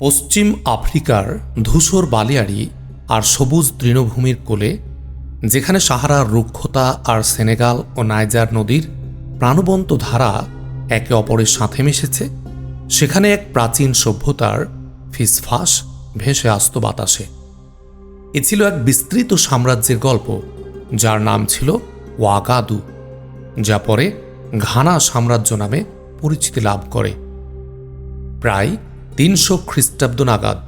পশ্চিম আফ্রিকার ধূসর বালিয়াড়ি আর সবুজ তৃণভূমির কোলে, যেখানে সাহারার রুক্ষতা আর সেনেগাল ও নাইজার নদীর প্রাণবন্ত ধারা একে অপরের সাথে মিশেছে, সেখানে এক প্রাচীন সভ্যতার ফিসফাস ভেসে আসত বাতাসে। এ ছিল এক বিস্তৃত সাম্রাজ্যের গল্প, যার নাম ছিল ওয়াগাদু, যা পরে ঘানা সাম্রাজ্য নামে পরিচিতি লাভ করে। প্রায় তিনশো খ্রিস্টাব্দ নাগাদ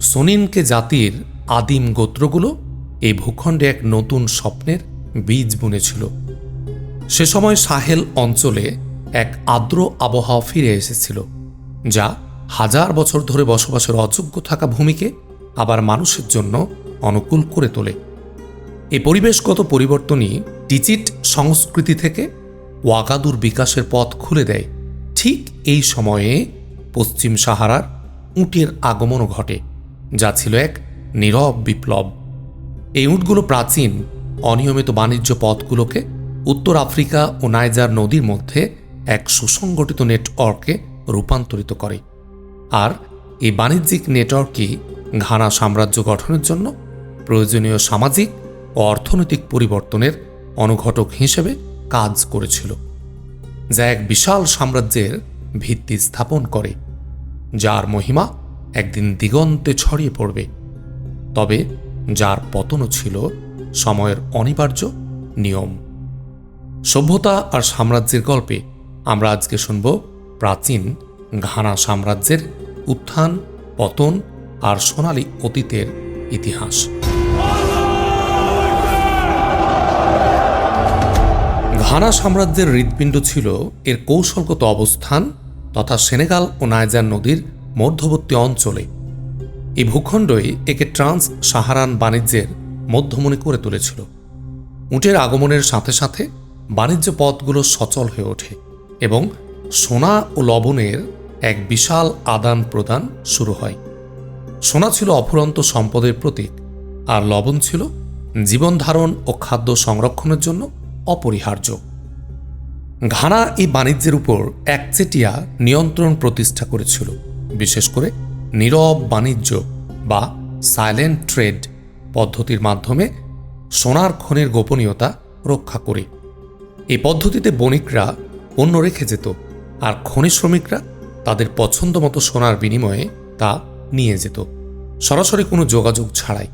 সোনিনকে জাতির আদিম গোত্রগুলো এই ভূখণ্ডে এক নতুন স্বপ্নের বীজ বুনেছিল। সে সময় সাহেল অঞ্চলে এক আর্দ্র আবহাওয়া ফিরে এসেছিল, যা হাজার বছর ধরে বসবাসের অযোগ্য থাকা ভূমিকে আবার মানুষের জন্য অনুকূল করে তোলে। এ পরিবেশগত পরিবর্তনই টিচিট সংস্কৃতি থেকে ওয়াগাদুর বিকাশের পথ খুলে দেয়। ঠিক এই সময়ে পশ্চিম সাহারার উটের আগমনও ঘটে, যা ছিল এক নীরব বিপ্লব। এই উটগুলো প্রাচীন, অনিয়মিত বাণিজ্য পথগুলোকে উত্তর আফ্রিকা ও নাইজার নদীর মধ্যে এক সুসংগঠিত নেটওয়ার্কে রূপান্তরিত করে। আর এই বাণিজ্যিক নেটওয়ার্কই ঘানা সাম্রাজ্য গঠনের জন্য প্রয়োজনীয় সামাজিক ও অর্থনৈতিক পরিবর্তনের অনুঘটক হিসেবে কাজ করেছিল, যা এক বিশাল সাম্রাজ্যের ভিত্তি স্থাপন করে। যার মহিমা একদিন দিগন্তে ছড়িয়ে পড়বে। তবে যার পতনও ছিল সময়ের অনিবার্য নিয়ম। সভ্যতা আর সাম্রাজ্যের গল্পে আমরা আজকে শুনব প্রাচীন ঘানা সাম্রাজ্যের উত্থান, পতন আর সোনালী অতীতের ইতিহাস। ঘানা সাম্রাজ্যের হৃৎপিণ্ড ছিল এর কৌশলগত অবস্থান তথা সেনেগাল ও নাইজার নদীর মধ্যবর্তী অঞ্চলে। এই ভূখণ্ডই একে ট্রান্স সাহারান বাণিজ্যের মধ্যমণি করে তুলেছিল। উটের আগমনের সাথে সাথে বাণিজ্য পথগুলো সচল হয়ে ওঠে এবং সোনা ও লবণের এক বিশাল আদান প্রদান শুরু হয়। সোনা ছিল অফুরন্ত সম্পদের প্রতীক আর লবণ ছিল জীবনধারণ ও খাদ্য সংরক্ষণের জন্য অপরিহার্য। ঘানা এই বাণিজ্যের উপর একচেটিয়া নিয়ন্ত্রণ প্রতিষ্ঠা করেছিল, বিশেষ করে নীরব বাণিজ্য বা সাইলেন্ট ট্রেড পদ্ধতির মাধ্যমে সোনার খনির গোপনীয়তা রক্ষা করে। এই পদ্ধতিতে বণিকরা পণ্য রেখে যেত আর খনি শ্রমিকরা তাদের পছন্দ মতো সোনার বিনিময়ে তা নিয়ে যেত। সরাসরি কোনো যোগাযোগ ছাড়াই।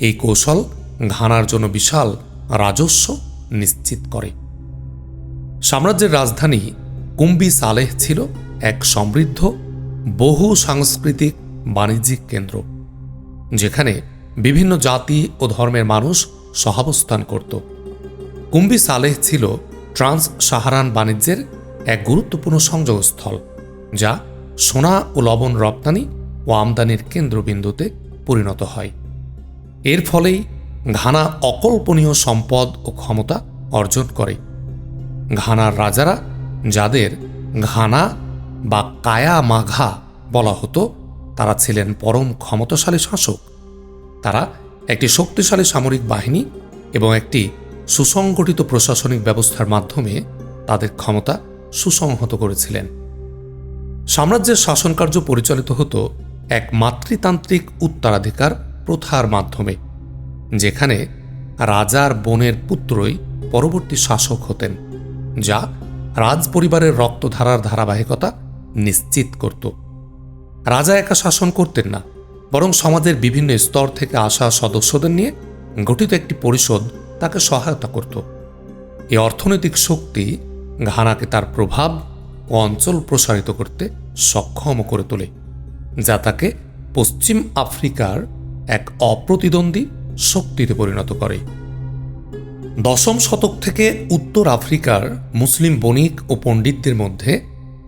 এই কৌশল ঘানার জন্য বিশাল রাজস্ব নিশ্চিত করে। সাম্রাজ্যের রাজধানী কুম্বি সালেহ ছিল এক সমৃদ্ধ, বহু সাংস্কৃতিক বাণিজ্যিক কেন্দ্র, যেখানে বিভিন্ন জাতি ও ধর্মের মানুষ সহাবস্থান করত। কুম্বি সালেহ ছিল ট্রান্স সাহারান বাণিজ্যের এক গুরুত্বপূর্ণ সংযোগস্থল, যা সোনা ও লবণ রপ্তানি ও আমদানির কেন্দ্রবিন্দুতে পরিণত হয়। এর ফলেই ঘানা অকল্পনীয় সম্পদ ও ক্ষমতা অর্জন করে। ঘানার রাজারা, যাদের ঘানা বা কায়া মাঘা বলা হতো, তারা ছিলেন পরম ক্ষমতাশালী শাসক। তারা একটি শক্তিশালী সামরিক বাহিনী এবং একটি সুসংগঠিত প্রশাসনিক ব্যবস্থার মাধ্যমে তাদের ক্ষমতা সুসংহত করেছিলেন। সাম্রাজ্যের শাসনকার্য পরিচালিত হতো এক মাতৃতান্ত্রিক উত্তরাধিকার প্রথার মাধ্যমে, যেখানে রাজার বোনের পুত্রই পরবর্তী শাসক হতেন। যা রাজ পরিবারের রক্তধারার ধারাবাহিকতা নিশ্চিত করত। রাজা একা শাসন করতেন না, বরং সমাজের বিভিন্ন স্তর থেকে আসা সদস্যদের নিয়ে গঠিত একটি পরিষদ তাকে সহায়তা করত। এই অর্থনৈতিক শক্তি ঘানাকে তার প্রভাব ও অঞ্চল প্রসারিত করতে সক্ষম করে তোলে, যা তাকে পশ্চিম আফ্রিকার এক অপ্রতিদ্বন্দ্বী শক্তিতে পরিণত করে। দশম শতক থেকে উত্তর আফ্রিকার মুসলিম বণিক ও পণ্ডিতদের মধ্যে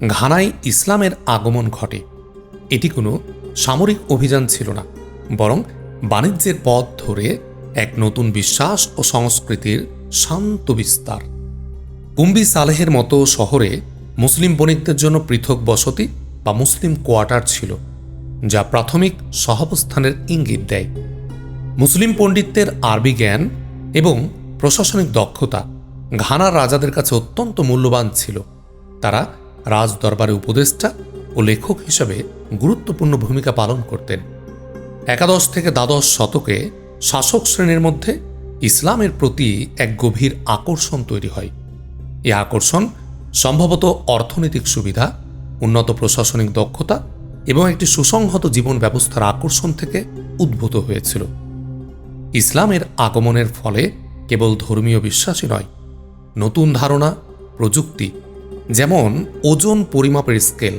ঘানায় ইসলামের আগমন ঘটে। এটি কোনো সামরিক অভিযান ছিল না, বরং বাণিজ্যের পথ ধরে এক নতুন বিশ্বাস ও সংস্কৃতির শান্ত বিস্তার। কুম্বি সালেহের মতো শহরে মুসলিম বণিকদের জন্য পৃথক বসতি বা মুসলিম কোয়ার্টার ছিল, যা প্রাথমিক সহাবস্থানের ইঙ্গিত দেয়। মুসলিম পণ্ডিতদের আরবি জ্ঞান এবং প্রশাসনিক দক্ষতা ঘানার রাজাদের কাছে অত্যন্ত মূল্যবান ছিল। তারা রাজ দরবারে উপদেষ্টা ও লেখক হিসেবে গুরুত্বপূর্ণ ভূমিকা পালন করতেন। একাদশ থেকে দ্বাদশ শতকে শাসক শ্রেণির মধ্যে ইসলামের প্রতি এক গভীর আকর্ষণ তৈরি হয়। এ আকর্ষণ সম্ভবত অর্থনৈতিক সুবিধা, উন্নত প্রশাসনিক দক্ষতা এবং একটি সুসংহত জীবন ব্যবস্থার আকর্ষণ থেকে উদ্ভূত হয়েছিল। ইসলামের আগমনের ফলে কেবল ধর্মীয় বিশ্বাসই নয়, নতুন ধারণা, প্রযুক্তি, যেমন ওজন পরিমাপের স্কেল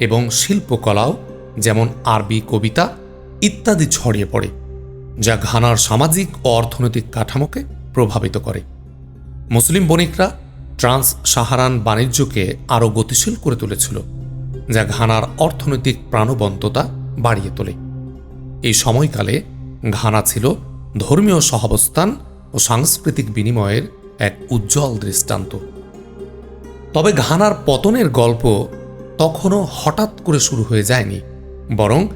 এবং শিল্পকলাও যেমন আরবি কবিতা ইত্যাদি ছড়িয়ে পড়ে, যা ঘানার সামাজিক ও অর্থনৈতিক কাঠামোকে প্রভাবিত করে। মুসলিম বণিকরা ট্রান্স সাহারান বাণিজ্যকে আরও গতিশীল করে তুলেছিল, যা ঘানার অর্থনৈতিক প্রাণবন্ততা বাড়িয়ে তোলে। এই সময়কালে ঘানা ছিল ধর্মীয় সহাবস্থান ও সাংস্কৃতিক বিনিময়ের এক উজ্জ্বল দৃষ্টান্ত। তবে ঘানার পতনের গল্প তখনও হঠাৎ করে শুরু হয়ে যায়নি, বরং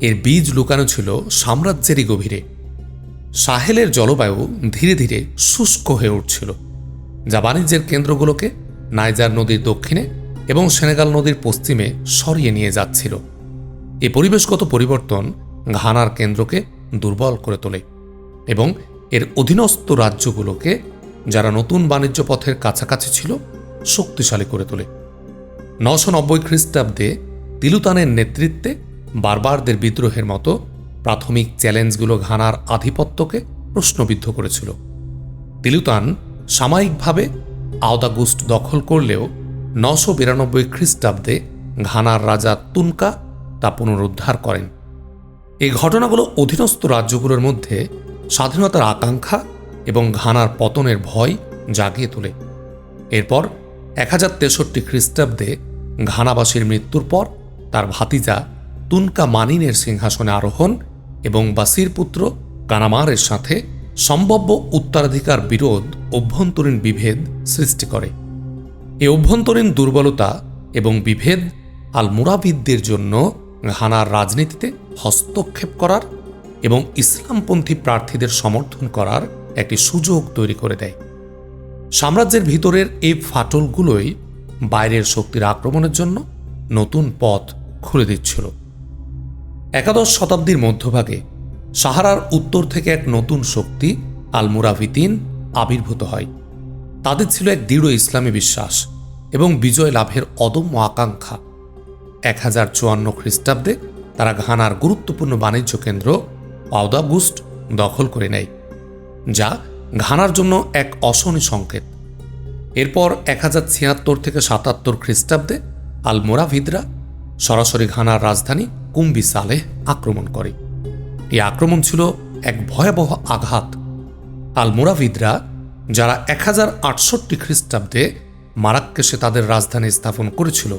এর বীজ লুকানো ছিল সাম্রাজ্যেরই গভীরে। সাহেলের জলবায়ু ধীরে ধীরে শুষ্ক হয়ে উঠছিল। যা বাণিজ্যের কেন্দ্রগুলোকে নাইজার নদীর দক্ষিণে এবং সেনেগাল নদীর পশ্চিমে সরিয়ে নিয়ে যাচ্ছিল। এ পরিবেশগত পরিবর্তন ঘানার কেন্দ্রকে দুর্বল করে তোলে এবং এর অধীনস্থ রাজ্যগুলোকে যারা নতুন বাণিজ্য পথের কাছাকাছি ছিল, শক্তিশালী করে তোলে। নশো নব্বই খ্রিস্টাব্দে তিলুতানের নেতৃত্বে বারবারদের বিদ্রোহের মতো প্রাথমিক চ্যালেঞ্জগুলো ঘানার আধিপত্যকে প্রশ্নবিদ্ধ করেছিল। তিলুতান সাময়িকভাবে আওদাগুস্ট দখল করলেও নশো বিরানব্বই খ্রিস্টাব্দে ঘানার রাজা তুনকা তা পুনরুদ্ধার করেন। এই ঘটনাগুলো অধীনস্থ রাজ্যগুলোর মধ্যে স্বাধীনতার আকাঙ্ক্ষা এবং ঘানার পতনের ভয় জাগিয়ে তোলে। এরপর এক হাজার তেষট্টি খ্রিস্টাব্দে ঘানাবাসীর মৃত্যুর পর তার ভাতিজা তুনকা মানিনের সিংহাসনে আরোহণ এবং বাসির পুত্র কানামারের সাথে সম্ভাব্য উত্তরাধিকার বিরোধ অভ্যন্তরীণ বিভেদ সৃষ্টি করে। এ অভ্যন্তরীণ দুর্বলতা এবং বিভেদ আল মুরাবিদদের জন্য ঘানার রাজনীতিতে হস্তক্ষেপ করার এবং ইসলামপন্থী প্রার্থীদের সমর্থন করার একটি সুযোগ তৈরি করে দেয়। সাম্রাজ্যের ভিতরের এই ফাটলগুলোই বাইরের শক্তির আক্রমণের জন্য নতুন পথ খুলে দিচ্ছিল। একাদশ শতাব্দীর মধ্যভাগে সাহারার উত্তর থেকে এক নতুন শক্তি আল মুরাভিতিন আবির্ভূত হয়। তাদের ছিল এক দৃঢ় ইসলামী বিশ্বাস এবং বিজয় লাভের অদম্য আকাঙ্ক্ষা। এক হাজার চুয়ান্ন খ্রিস্টাব্দে তারা ঘানার গুরুত্বপূর্ণ বাণিজ্য কেন্দ্র পাউদাগুস্ট দখল করে নেয়, যা ঘানার জন্য এক অশনি সংকেত। এরপর এক হাজার ছিয়াত্তর থেকে সাতাত্তর খ্রিস্টাব্দে আল মোরাভিদরা সরাসরি ঘানার রাজধানী কুম্বি সালেহ আক্রমণ করে। এই আক্রমণ ছিল এক ভয়াবহ আঘাত। আল মোরাভিদরা যারা এক হাজার আটষট্টি খ্রিস্টাব্দে মারাক্কেশে তাদের রাজধানী স্থাপন করেছিল,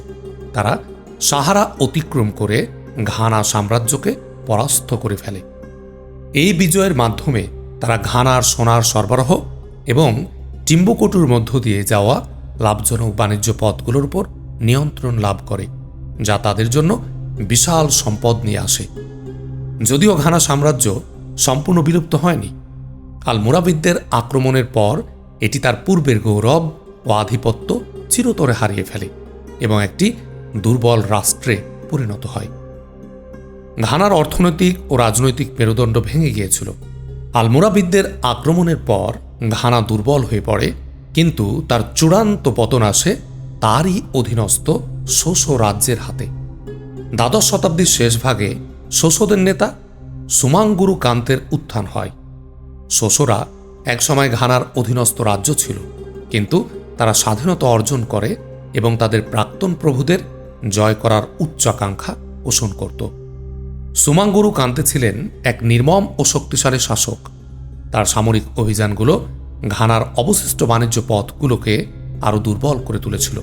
তারা সাহারা অতিক্রম করে ঘানা সাম্রাজ্যকে পরাস্ত করে ফেলে। এই বিজয়ের মাধ্যমে তারা ঘানার সোনার সরবরাহ এবং টিম্বুকটুর মধ্য দিয়ে যাওয়া লাভজনক বাণিজ্য পথগুলোর উপর নিয়ন্ত্রণ লাভ করে, যা তাদের জন্য বিশাল সম্পদ নিয়ে আসে। যদিও ঘানা সাম্রাজ্য সম্পূর্ণ বিলুপ্ত হয়নি আল মুরাবিদদের আক্রমণের পর এটি তার পূর্বের গৌরব ও আধিপত্য চিরতরে হারিয়ে ফেলে এবং একটি দুর্বল রাষ্ট্রে পরিণত হয়। ঘানার অর্থনৈতিক ও রাজনৈতিক মেরুদণ্ড ভেঙে গিয়েছিল। আলমোরাবিদদের আক্রমণের পর ঘানা দুর্বল হয়ে পড়ে, কিন্তু তার চূড়ান্ত পতন আসে তারই অধীনস্থ শোষ রাজ্যের হাতে। দ্বাদশ শতাব্দীর শেষ ভাগে শোষদের নেতা সুমাঙ্গুরু কান্তের উত্থান হয়। শোষরা একসময় ঘানার অধীনস্থ রাজ্য ছিল, কিন্তু তারা স্বাধীনতা অর্জন করে এবং তাদের প্রাক্তন প্রভুদের জয় করার উচ্চাকাঙ্ক্ষা পোষণ করত। সুমাঙ্গুরু কান্তে ছিলেন এক নির্মম ও শক্তিশালী শাসক। তার সামরিক অভিযানগুলো ঘানার অবশিষ্ট বাণিজ্য পথগুলোকে আরও দুর্বল করে তুলেছিল।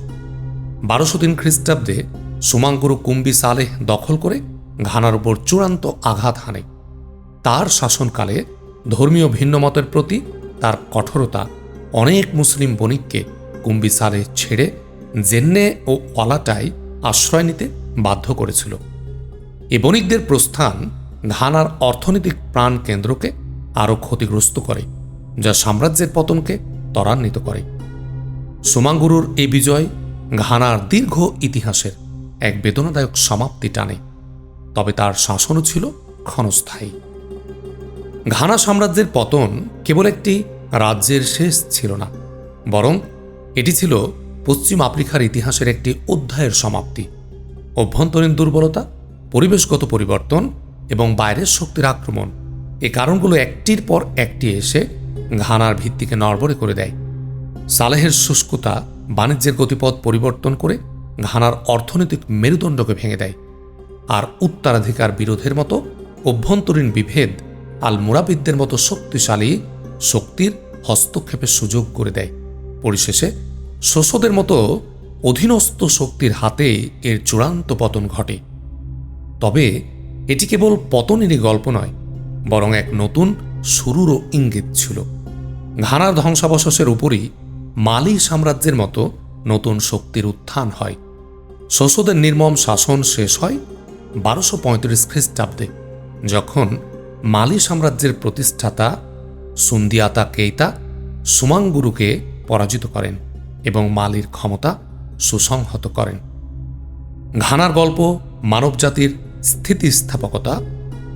বারোশো তিন খ্রিস্টাব্দে সুমাঙ্গুরু কুম্বি সালেহ দখল করে ঘানার উপর চূড়ান্ত আঘাত হানে। তার শাসনকালে ধর্মীয় ভিন্নমতের প্রতি তার কঠোরতা অনেক মুসলিম বণিককে কুম্বি সালেহ ছেড়ে জেন্নে ও অলাটায় আশ্রয় নিতে বাধ্য করেছিল। এ বণিকদের প্রস্থান ঘানার অর্থনৈতিক প্রাণ কেন্দ্রকে আরও ক্ষতিগ্রস্ত করে, যা সাম্রাজ্যের পতনকে ত্বরান্বিত করে। সুমাঙ্গুরুর এই বিজয় ঘানার দীর্ঘ ইতিহাসের এক বেদনাদায়ক সমাপ্তি টানে, তবে তার শাসনও ছিল ক্ষণস্থায়ী। ঘানা সাম্রাজ্যের পতন কেবল একটি রাজ্যের শেষ ছিল না, বরং এটি ছিল পশ্চিম আফ্রিকার ইতিহাসের একটি অধ্যায়ের সমাপ্তি। অভ্যন্তরীণ দুর্বলতা পরিবেশগত পরিবর্তন এবং বাইরের শক্তির আক্রমণ। এ কারণগুলো একটির পর একটি এসে ঘানার ভিত্তিকে নড়বড়ে করে দেয়। সালেহের শুষ্কতা বাণিজ্যের গতিপথ পরিবর্তন করে ঘানার অর্থনৈতিক মেরুদণ্ডকে ভেঙে দেয়। আর উত্তরাধিকার বিরোধের মতো অভ্যন্তরীণ বিভেদ আল মুরাবিদদের মতো শক্তিশালী শক্তির হস্তক্ষেপের সুযোগ করে দেয়। পরিশেষে শোষদের মতো অধীনস্থ শক্তির হাতে এর চূড়ান্ত পতন ঘটে। তবে এটি কেবল পতনেরই গল্প নয়, বরং এক নতুন শুরুরও ইঙ্গিত ছিল। ঘানার ধ্বংসাবশেষের উপরই মালি সাম্রাজ্যের মতো নতুন শক্তির উত্থান হয়। শোষদের নির্মম শাসন শেষ হয় বারোশো পঁয়ত্রিশ খ্রিস্টাব্দে, যখন মালি সাম্রাজ্যের প্রতিষ্ঠাতা সুন্দিয়াতা কেইতা সুমাঙ্গুরুকে পরাজিত করেন এবং মালির ক্ষমতা সুসংহত করেন। ঘানার গল্প মানবজাতির স্থিতিস্থাপকতা,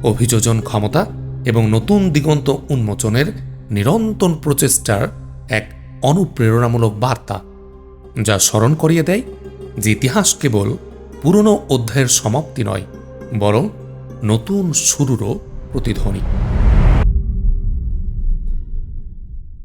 অভিযোজন ক্ষমতা এবং নতুন দিগন্ত উন্মোচনের নিরন্তর প্রচেষ্টার এক অনুপ্রেরণামূলক বার্তা, যা স্মরণ করিয়ে দেয় যে ইতিহাস কেবল পুরনো অধ্যায়ের সমাপ্তি নয়, বরং নতুন শুরুরও প্রতিধ্বনি।